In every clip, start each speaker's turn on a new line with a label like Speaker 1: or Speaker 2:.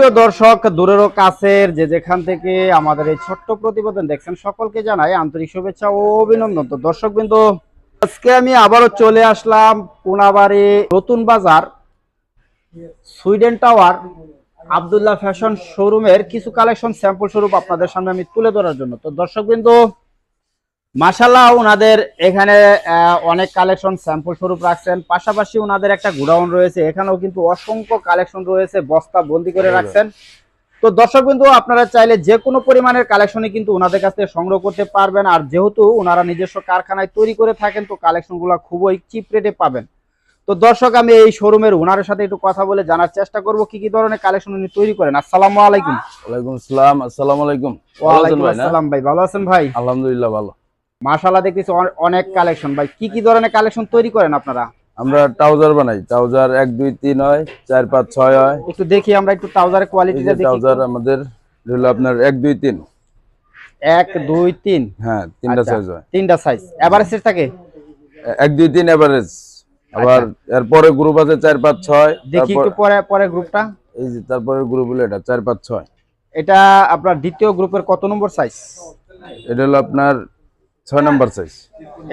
Speaker 1: প্রিয় দর্শক দূরেরও কাছের যে যেখান থেকে আমাদের এই ছোট্ট প্রতিবেদন দেখছেন, সকলকে জানাই আন্তরিক শুভেচ্ছা ও অভিনন্দন। তো দর্শক বিন্দু আজকে আমি আবারও চলে আসলাম কোনাবাড়ি নতুন বাজার, সুইডেন টাওয়ার, আবদুল্লাহ ফ্যাশন শোরুমের কিছু কালেকশন স্যাম্পল স্বরূপ আপনাদের সামনে আমি তুলে ধরার জন্য। তো দর্শক বিন্দু মাসাল্লাহ ওনাদের এখানে অনেক কালেকশন স্যাম্পল স্বরূপ রাখছেন। পাশাপাশি ওনাদের একটা গোডাউন রয়েছে। এখানেও কিন্তু অসংখ্য কালেকশন রয়েছে বস্তা বন্দি করে রাখছেন। তো দর্শক বিন্দু আপনারা চাইলে যে কোনো পরিমাণের কালেকশনই কিন্তু ওনাদের কাছ থেকে সংগ্রহ করতে পারবেন। আর যেহেতু ওনারা নিজস্ব কারখানায় তৈরি করে থাকেন তো কালেকশনগুলো খুবই চিপ রেটে পাবেন। তো দর্শক আমি এই শোরুমের ওনারের সাথে একটু কথা বলে জানার চেষ্টা করব কি কি ধরনের কালেকশন উনি তৈরি করেন। আসসালামু আলাইকুম।
Speaker 2: ওয়ালাইকুম আসসালাম আসসালামু আলাইকুম।
Speaker 1: ওয়ালাইকুম
Speaker 2: ভাই
Speaker 1: আসসালাম ভাই ভালো আছেন ভাই?
Speaker 2: আলহামদুলিল্লাহ ভালো।
Speaker 1: মাশাআল্লাহ দেখতেছি অনেক কালেকশন ভাই কি কি ধরনের কালেকশন তৈরি করেন আপনারা?
Speaker 2: আমরা ট্রাউজার বানাই। ট্রাউজার এক দুই তিন হয় চার পাঁচ ছয় হয়।
Speaker 1: একটু দেখি আমরা একটু ট্রাউজারের
Speaker 2: এই
Speaker 1: কোয়ালিটিটা দেখি
Speaker 2: ট্রাউজার আমাদের হলো আপনার এক দুই তিন।
Speaker 1: এক দুই তিন?
Speaker 2: হ্যাঁ তিনটা
Speaker 1: আচ্ছা,
Speaker 2: সাইজ হয়।
Speaker 1: তিনটা সাইজ এভারেজের থাকে
Speaker 2: এ- এক দুই তিন এভারেজ আবার এরপরে গ্রুপ আছে চার পাঁচ ছয়।
Speaker 1: আচ্ছা। দেখি একটু পরে পরে গ্রুপটা
Speaker 2: এই যে তারপরে গ্রুপ হলো এটা চার পাঁচ ছয়।
Speaker 1: এটা আপনার দ্বিতীয় গ্রুপের কত নম্বর সাইজ
Speaker 2: এটা হলো আপনার ছয় নাম্বার সাইজ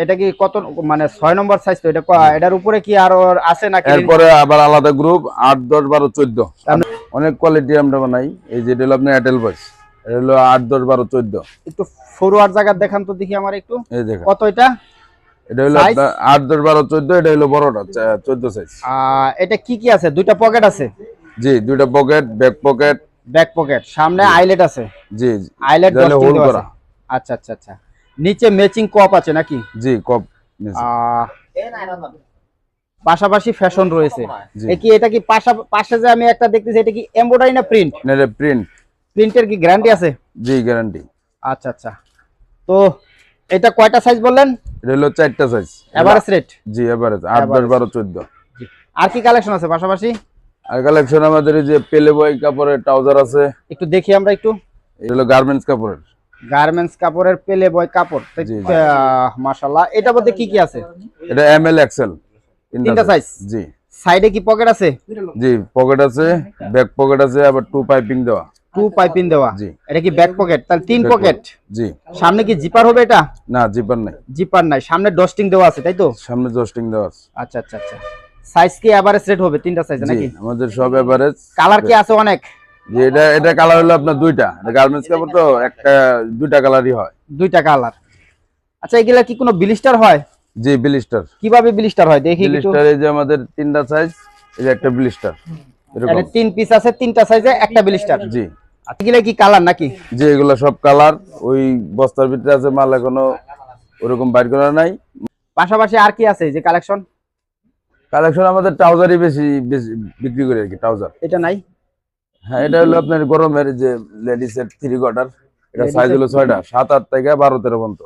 Speaker 1: এটা কি কত মানে ছয় নম্বর সাইজ তো? এটা এটার উপরে কি আরও আছে নাকি?
Speaker 2: এরপরে আবার আলাদা গ্রুপ আট দশ বারো চোদ্দ। অনেক কোয়ালিটি আমরা বানাই। এই যে এটা হলো আপনার এয়ারটেল ভয়েস এটা হলো আট দশ বারো চোদ্দ।
Speaker 1: একটু ফরওয়ার্ড জায়গা দেখান তো দেখি আমার একটু।
Speaker 2: এই দেখেন।
Speaker 1: কত এটা?
Speaker 2: এটা হলো আট দশ বারো চোদ্দ। এটা হলো বড়টা চোদ্দ সাইজ
Speaker 1: এটা কি কি আছে? দুইটা পকেট আছে?
Speaker 2: জি দুইটা pocket back pocket
Speaker 1: back pocket সামনে আইলেট আছে?
Speaker 2: জি।
Speaker 1: আইলেট
Speaker 2: হোল করা।
Speaker 1: আচ্ছা আচ্ছা আচ্ছা। নিচে ম্যাচিং কপ আছে নাকি?
Speaker 2: জি কপ
Speaker 1: পাশাপাশি ফ্যাশন রয়েছে। কি এটা কি পাশা যে আমি একটা দেখতেছি এটা কি এমব্রয়ডারি না প্রিন্ট
Speaker 2: না, প্রিন্ট
Speaker 1: প্রিন্টের কি গ্যারান্টি আছে?
Speaker 2: জি গ্যারান্টি
Speaker 1: আচ্ছা আচ্ছা। তো এটা কয়টা সাইজ বললেন?
Speaker 2: এটা হলো চারটা সাইজ
Speaker 1: এভারেজ রেট
Speaker 2: জি এভারেজ আট দশ
Speaker 1: Average।
Speaker 2: বারো চোদ্দ।
Speaker 1: আর কি কালেকশন আছে পাশাপাশি?
Speaker 2: আর কালেকশন আমাদের এই যে পেলে বয় কাপড়ের ট্রাউজার আছে।
Speaker 1: একটু দেখি আমরা একটু।
Speaker 2: এটা হলো গার্মেন্টস কাপড়ের।
Speaker 1: গার্মেন্টস কাপড়ের পেলে বয় কাপড়। মাশাল্লাহ। এটার মধ্যে কি কি আছে?
Speaker 2: এটা এম এল এক্সেল
Speaker 1: তিনটা size?
Speaker 2: জি।
Speaker 1: সাইডে কি পকেট আছে?
Speaker 2: জি পকেট আছে ব্যাক পকেট আছে আবার টু পাইপিং দেওয়া।
Speaker 1: টু পাইপিং দেওয়া।
Speaker 2: জি।
Speaker 1: এটা কি ব্যাক পকেট তাহলে তিন পকেট
Speaker 2: জি।
Speaker 1: সামনে কি জিপার হবে এটা?
Speaker 2: না জিপার নাই।
Speaker 1: জিপার নাই। সামনে ডস্টিং দেওয়া আছে তাই তো?
Speaker 2: সামনে জস্টিং দেওয়া আছে।
Speaker 1: আচ্ছা আচ্ছা আচ্ছা। সাইজ কি এভারেজ রেট হবে? তিনটা সাইজ নাকি?
Speaker 2: আমাদের সব এভারেজ
Speaker 1: কালার কি আছে অনেক?
Speaker 2: যে এটা এটা কালার হলো আপনার দুইটা। গার্মেন্টস কাপড় তো একটা দুইটা কালারই হয়।
Speaker 1: দুইটা কালার আচ্ছা এগুলা কি কোনো বিলিস্টার হয়?
Speaker 2: জি ব্লিস্টার
Speaker 1: কীভাবে বিলিস্টার হয়? দেখি
Speaker 2: ব্লিস্টার এই যে আমাদের তিনটা সাইজ এই যে একটা ব্লিস্টার এরকম।
Speaker 1: তিন পিস আছে তিনটা সাইজে একটা বিলিস্টার
Speaker 2: জি।
Speaker 1: এগুলা কি কালার নাকি?
Speaker 2: যে এগুলো সব কালার ওই বস্তার ভিতরে আছে মাল এখনও ওরকম বাইর করা নাই।
Speaker 1: পাশাপাশি আর কি আছে যে কালেকশন
Speaker 2: কালেকশন আমাদের ট্রাউজারই বেশি বেশি বিক্রি করে আর কি ট্রাউজার
Speaker 1: এটা নাই?
Speaker 2: হ্যাঁ এটা হলো আপনার গরমের যে লেডিস এর থ্রি কোয়ার্টার এটা সাইজ হলো ছয়টা সাত আট থেকে বারো তেরো পর্যন্ত।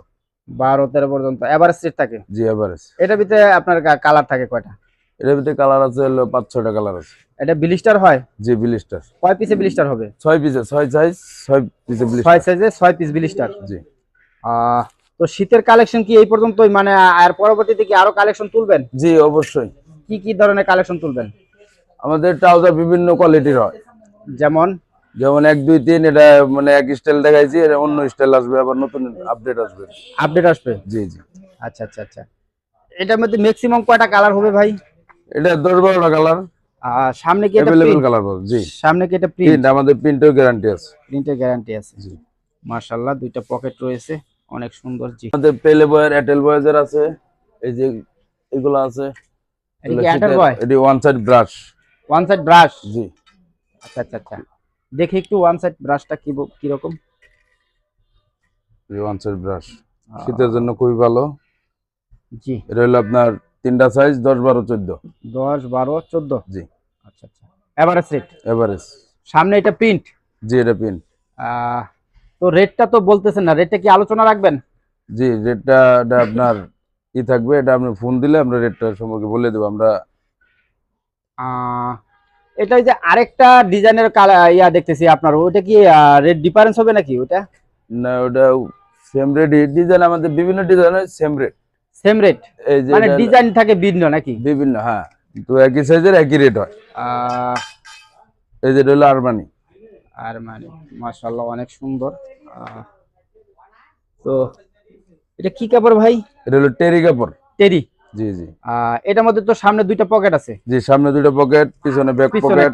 Speaker 1: বারো তেরো পর্যন্ত এভারেজ রেট থাকে?
Speaker 2: জি এভারেজ
Speaker 1: এটার ভিতরে আপনার কালার থাকে কয়টা?
Speaker 2: এটার ভিতরে কালার আছে হলো পাঁচ ছয়টা কালার আছে।
Speaker 1: এটা বিলিস্টার হয়?
Speaker 2: জি ব্লিস্টার
Speaker 1: কয় পিসে বিলিস্টার হবে?
Speaker 2: ছয় পিসে ছয় সাইজ ছয় পিসে ব্লিস্টার
Speaker 1: ছয় সাইজে ছয় পিস বিলিস্টার
Speaker 2: জি।
Speaker 1: তো শীতের কালেকশন কি এই পর্যন্তই? মানে আর পরবর্তীতে কি আরও কালেকশন তুলবেন?
Speaker 2: জি অবশ্যই।
Speaker 1: কি কি ধরনের কালেকশন তুলবেন?
Speaker 2: আমাদের ট্রাউজার বিভিন্ন কোয়ালিটির হয়।
Speaker 1: যেমন?
Speaker 2: যেমন এক দুই তিন এটা মানে এক স্টাইল দেখাইছি এটা অন্য স্টাইল আসবে আবার নতুন আপডেট আসবে।
Speaker 1: আপডেট আসবে?
Speaker 2: জি জি।
Speaker 1: আচ্ছা আচ্ছা আচ্ছা। এটার মধ্যে ম্যাক্সিমাম কয়টা কালার হবে ভাই?
Speaker 2: এটা দশ বারোটা কালার
Speaker 1: আহ, সামনে কি এটা
Speaker 2: অ্যাভেলেবেল কালার পাবে জি।
Speaker 1: সামনে কি এটা প্রিন্ট
Speaker 2: আমাদের প্রিন্টেও গ্যারান্টি আছে।
Speaker 1: প্রিন্টের গ্যারান্টি আছে।
Speaker 2: জি।
Speaker 1: মাশাআল্লাহ দুইটা পকেট রয়েছে অনেক সুন্দর জি।
Speaker 2: আমাদের পেলে বয়ের এয়ারটেল বয়েজের আছে এই যে এগুলো আছে।
Speaker 1: এটা কি অ্যাটার বয়
Speaker 2: এটি one side brush
Speaker 1: one side brush
Speaker 2: জি।
Speaker 1: আচ্ছা আচ্ছা আচ্ছা। দেখি একটু ওয়ান সাইড ব্রাশটা কি কীরকম?
Speaker 2: ওয়ান সাইড ব্রাশ শীতের জন্য খুবই ভালো।
Speaker 1: জি।
Speaker 2: এটা হলো আপনার তিনটা সাইজ দশ বারো চোদ্দ।
Speaker 1: দশ বারো চোদ্দ?
Speaker 2: জি।
Speaker 1: আচ্ছা আচ্ছা। এভারেজ রেট
Speaker 2: এভারেজ
Speaker 1: সামনে এটা প্রিন্ট
Speaker 2: জি এটা প্রিন্ট
Speaker 1: তো রেটটা তো বলতেছেন না। রেটটা কি আলোচনা রাখবেন?
Speaker 2: জি রেটটা এটা আপনার কি থাকবে। এটা আপনি ফোন দিলে আমরা রেটটা সম্পর্কে বলে দেবো। আমরা
Speaker 1: এটা ওই যে আরেকটা ডিজাইনের কালার ইয়া দেখতেছি আপনার ওটা কি রেট ডিফারেন্স হবে নাকি ওটা
Speaker 2: না ওটা সেম রেট ডিজাইন আমাদের বিভিন্ন ডিজাইনের সেম রেট
Speaker 1: সেম রেট
Speaker 2: যে
Speaker 1: মানে ডিজাইন থাকে ভিন্ন নাকি?
Speaker 2: বিভিন্ন হ্যাঁ। কিন্তু একই সাইজের একই রেট হয়। এই যে হলো আরমানি
Speaker 1: আর মানে মাশাআল্লাহ অনেক সুন্দর। তো এটা কি কাপড় ভাই?
Speaker 2: এটা হলো টেরি কাপড়।
Speaker 1: টেরি
Speaker 2: জি জি।
Speaker 1: এটার মধ্যে তো সামনে দুইটা পকেট আছে।
Speaker 2: জি সামনে দুটো পকেট পিছনে ব্যাক পকেট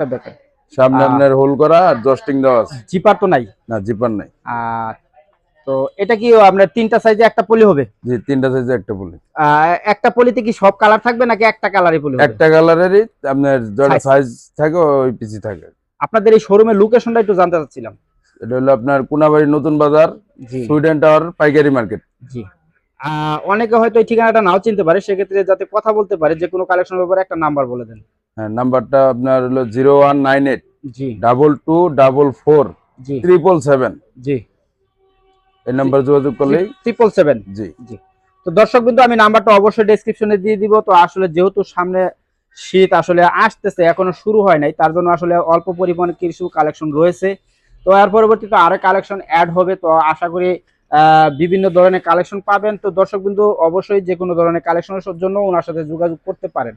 Speaker 2: সামনে আপনার হোল করা আর জস্টিং দেওয়া আছে।
Speaker 1: জিপার তো নাই?
Speaker 2: না জিপার নাই।
Speaker 1: তো এটা কি আপনার তিনটা সাইজে একটা পলি হবে?
Speaker 2: জি তিনটা সাইজে একটা পলি
Speaker 1: একটা পলিতে কি সব কালার থাকবে নাকি একটা কালারই পলি
Speaker 2: একটা কালারেরই আপনার যেটা সাইজ থাকে ওই পিসি থাকে।
Speaker 1: আপনাদের এই শোরুমের লোকেশনটা একটু জানতে চাচ্ছিলাম।
Speaker 2: এটা হলো আপনার কোনাবাড়ি নতুন বাজার সুইডেন টাওয়ার পাইকারি মার্কেট
Speaker 1: জি। অনেকে হয়তো এই ঠিকানাটা নাও চিনতে পারে সেক্ষেত্রে যাতে কথা বলতে পারে যে কোনো কালেকশন ব্যাপারে একটা নাম্বার বলে দেন।
Speaker 2: হ্যাঁ নাম্বারটা আপনার হলো জিরো ওয়ান নাইন এইট
Speaker 1: জি।
Speaker 2: ডাবল টু ডাবল ফোর
Speaker 1: জি।
Speaker 2: ট্রিপল সেভেন
Speaker 1: জি।
Speaker 2: এই নাম্বার যোগাযোগ করলেই
Speaker 1: ট্রিপল সেভেন
Speaker 2: জি। জি।
Speaker 1: তো দর্শক বিন্দু আমি নাম্বারটা অবশ্যই ডেসক্রিপশনে দিয়ে দিব। তো আসলে যেহেতু সামনে শীত আসলে আসতেছে এখনও শুরু হয় নাই তার জন্য আসলে অল্প পরিমাণে কিছু কালেকশন রয়েছে। তো এর পরবর্তীতে আরও কালেকশন অ্যাড হবে। তো আশা করি বিভিন্ন ধরনের কালেকশন পাবেন। তো দর্শক অবশ্যই যে কোনো ধরনের কালেকশনের জন্য ওনার সাথে যোগাযোগ করতে পারেন।